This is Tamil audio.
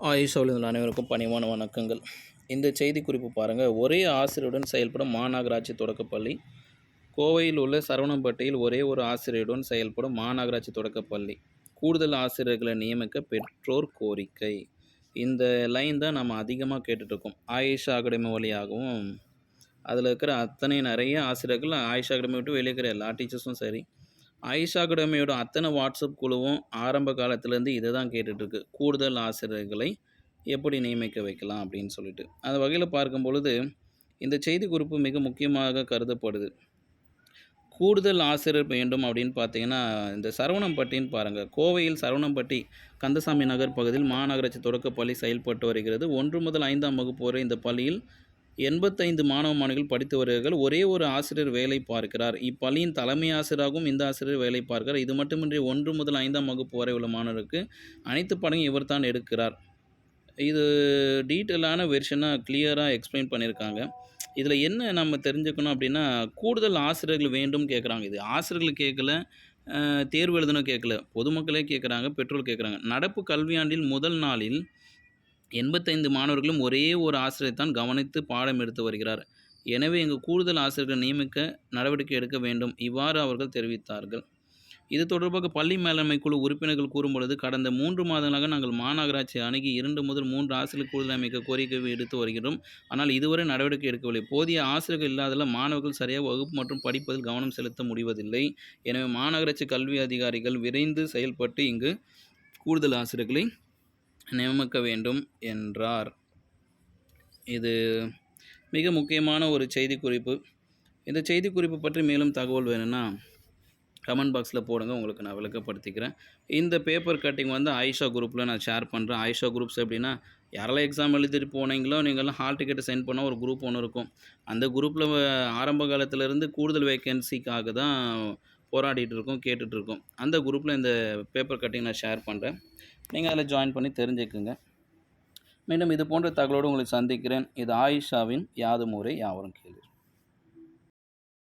ஆயுஷாவில் அனைவருக்கும் பணிவான வணக்கங்கள். இந்த செய்தி குறிப்பு பாருங்கள் ஒரே ஆசிரியருடன் செயல்படும் மாநகராட்சி தொடக்கப்பள்ளி. கோவையில் உள்ள சரவணம்பட்டியில் ஒரே ஒரு ஆசிரியருடன் செயல்படும் மாநகராட்சி தொடக்கப்பள்ளி. கூடுதல் ஆசிரியர்களை நியமிக்க பெற்றோர் கோரிக்கை. இந்த லைன் தான் நம்ம அதிகமாக கேட்டுட்ருக்கோம் ஆயுஷா அகாடமி வழியாகவும் அதில் இருக்கிற அத்தனை நிறைய ஆசிரியர்கள் ஆயுஷ் அகாடமி விட்டு வெளியே இருக்கிற எல்லா டீச்சர்ஸும் சரி ஆயிஷா அகாடமியோட அத்தனை வாட்ஸ்அப் குழுவும் ஆரம்ப காலத்துலேருந்து இதை தான் கேட்டுட்ருக்கு கூடுதல் ஆசிரியர்களை எப்படி நியமிக்க வைக்கலாம் அப்படின்னு சொல்லிட்டு. அந்த வகையில் பார்க்கும் பொழுது இந்த செய்தி குறிப்பு மிக முக்கியமாக கருதப்படுது. கூடுதல் ஆசிரியர் வேண்டும் அப்படின்னு பார்த்தீங்கன்னா இந்த சரவணம்பட்டின்னு பாருங்கள் கோவையில் சரவணம்பட்டி கந்தசாமி நகர் பகுதியில் மாநகராட்சி தொடக்கப்பள்ளி செயல்பட்டு வருகிறது. ஒன்று முதல் ஐந்தாம் வகுப்பு வரை இந்த பள்ளியில் எண்பத்தைந்து மாணவ மாணவிகள் படித்து வருகிறார்கள். ஒரே ஒரு ஆசிரியர் வேலை பார்க்கிறார். இப்பள்ளியின் தலைமை ஆசிரியராகவும் இந்த ஆசிரியர் வேலை பார்க்கிறார். இது மட்டுமின்றி ஒன்று முதல் ஐந்தாம் வகுப்பு வரை உள்ள மாணவருக்கு அனைத்து படங்களும் இவர் தான் எடுக்கிறார். இது டீட்டெயிலான வெர்ஷனாக கிளியராக எக்ஸ்பிளைன் பண்ணியிருக்காங்க. இதில் என்ன நம்ம தெரிஞ்சுக்கணும் அப்படின்னா கூடுதல் ஆசிரியர்கள் வேண்டும் கேட்குறாங்க இது ஆசிரியர்கள் கேட்கல தேர்வு எழுதணும் கேட்கல பொதுமக்களே கேட்குறாங்க பெற்றோர் கேட்குறாங்க நடப்பு கல்வியாண்டில் முதல் நாளில் எண்பத்தைந்து மாணவர்களும் ஒரே ஒரு ஆசிரியரை தான் கவனித்து பாடம் எடுத்து வருகிறார். எனவே இங்கு கூடுதல் ஆசிரியர்கள் நியமிக்க நடவடிக்கை எடுக்க வேண்டும் இவ்வாறு அவர்கள் தெரிவித்தார்கள். இது தொடர்பாக பள்ளி மேலாண்மை குழு உறுப்பினர்கள் கூறும்பொழுது கடந்த மூன்று மாதங்களாக நாங்கள் மாநகராட்சி அணுகி இரண்டு முதல் மூன்று ஆசிரியர் கூடுதல் அமைக்க கோரிக்கை எடுத்து வருகிறோம். ஆனால் இதுவரை நடவடிக்கை எடுக்கவில்லை. போதிய ஆசிரியர்கள் இல்லாததால் மாணவர்கள் சரியாக வகுப்பு மற்றும் படிப்பதில் கவனம் செலுத்த முடிவதில்லை. எனவே மாநகராட்சி கல்வி அதிகாரிகள் விரைந்து செயல்பட்டு இங்கு கூடுதல் ஆசிரியர்களை நியமிக்க வேண்டும் என்றார். இது மிக முக்கியமான ஒரு செய்தி குறிப்பு இந்த செய்தி குறிப்பு பற்றி மேலும் தகவல் வேணும்னா கமெண்ட் பாக்ஸில் போடுங்க. உங்களுக்கு நான் விளக்கப்படுத்திக்கிறேன். இந்த பேப்பர் கட்டிங் வந்து ஆயிஷா குரூப்பில் நான் ஷேர் பண்ணுறேன் ஆயிஷா குரூப்ஸ் எப்படின்னா யாரெல்லாம் எக்ஸாம் எழுதிட்டு போனீங்களோ நீங்கள்லாம் ஹால் டிக்கெட்டை சென்ட் பண்ணால் ஒரு குரூப் ஒன்று இருக்கும். அந்த குரூப்பில் ஆரம்ப காலத்திலேருந்து கூடுதல் வேக்கன்சிக்காக தான் போராடிட்டு இருக்கோம் கேட்டுட்ருக்கோம் அந்த குரூப்பில் இந்த பேப்பர் கட்டிங் நான் ஷேர் பண்ணுறேன். நீங்கள் அதில் ஜாயின் பண்ணி தெரிஞ்சுக்குங்க. மீண்டும் இது போன்ற தகவலோடு உங்களை சந்திக்கிறேன். இது ஆயிஷாவின் யாது முறை யாவரும் கேள்வி